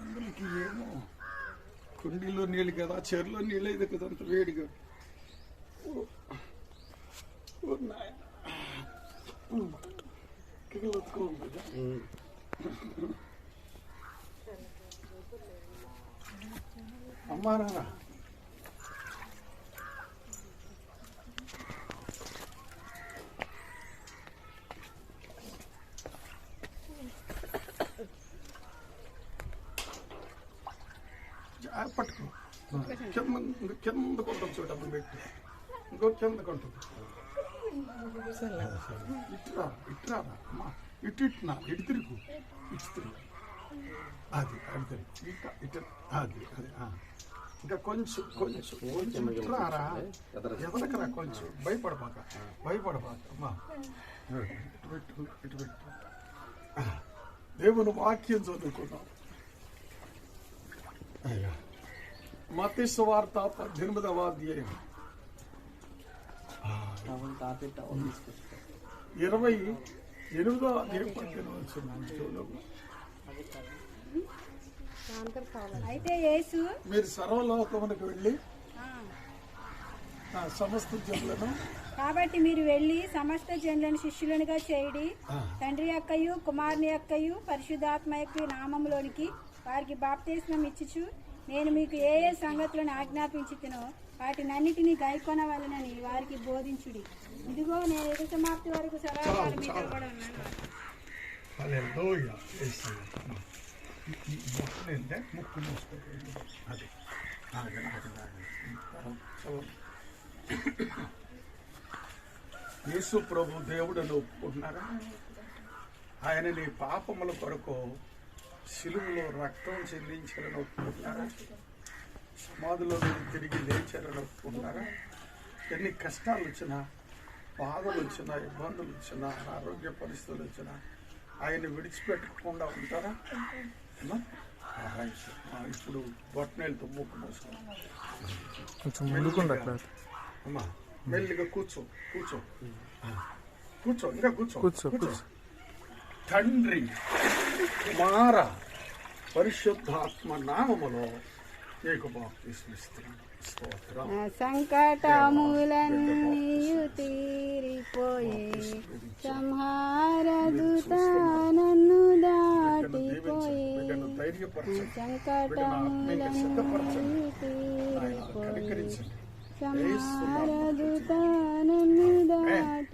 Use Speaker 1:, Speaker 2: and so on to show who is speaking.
Speaker 1: అందరికీ ఏమో కుండీలో నీళ్ళు కదా చెరులో నీళ్ళు కదా అంత వేడిగా. ఉన్నాయి అమ్మారా పట్టుకో. కింద ఇంకో కింద కొంటుంది చూడ అప్పుడు పెట్టి. ఇంకో కింద కొంటుంది ఇట్రా ఇట్రా అమ్మా. ఇటు ఇట్టునా ఇటు తిరుగు. ఇటు తిరుగు. అది అది తిరుగు. ఇట్ట ఇటు అది అది. ఇంకా కొంచెం కొంచెం కొంచెం ఇట్రారా ఎదలకరా కొంచెం. భయపడబాక భయపడబాక అమ్మా. ఇటు పెట్టు ఇటు పెట్టు. దేవుని వాక్యం చదువుకున్నాం. మతి సువార్త పద్దెనిమిదవ అధ్యాయం ఇరవై ఎనిమిదో అధ్యాయం.
Speaker 2: అయితే యేసు
Speaker 1: మీరు సర్వలోకమునకు వెళ్ళి ఆ, సమస్త జనులను
Speaker 2: కాబట్టి మీరు వెళ్ళి సమస్త జనులను శిష్యులనుగా చేయడి. తండ్రి యొక్కయు కుమారుని యొక్కయు పరిశుద్ధాత్మ యొక్క నామంలోనికి వారికి బాప్తిస్మం ఇచ్చుచు. నేను మీకు ఏ ఏ సంగతులను ఆజ్ఞాపించుతునో వాటినన్నిటినీ గైకొనవలనని వారికి బోధించుడి. ఇదిగో నేను ఎదు సమాప్తి వరకు సదాకాలం మీతో కూడా ఉన్నాను.
Speaker 1: ఏంటంటే ముక్కు మూసుకోండి అది. యేసు ప్రభు దేవుడని ఒప్పుకుంటున్నారా? ఆయన నీ పాపముల కొరకు సిలువలో రక్తం చెల్లించాలని ఒప్పుకుంటున్నారా సమాధిలో తిరిగి లేచారని ఒప్పుకుంటున్నారా ఎన్ని కష్టాలు వచ్చినా బాధలు వచ్చినా ఇబ్బందులు వచ్చినా ఆరోగ్య పరిస్థితులు వచ్చినా ఆయన విడిచిపెట్టకుండా ఉంటారా? ఇప్పుడు బొట్టనేలతో మూకు మూసుకోండి
Speaker 3: కొంచెం ముందుకుండా అట్లా.
Speaker 1: అమ్మా మెల్లిగా కూర్చో కూర్చో. కూర్చో ఇంకా కూర్చో
Speaker 3: కూర్చో, కూర్చో.
Speaker 1: తండ్రి కుమార పరిశుద్ధాత్మ నామములో నీకు బాప్తిస్మిస్తున్నాను స్తోత్రం.
Speaker 2: సంకటములన్నీయు తీరిపోయే సంహారదుత నన్ను దాటిపోయే సంకటములన్నీయు తీరిపోయే సంహారదుత నన్ను దాటి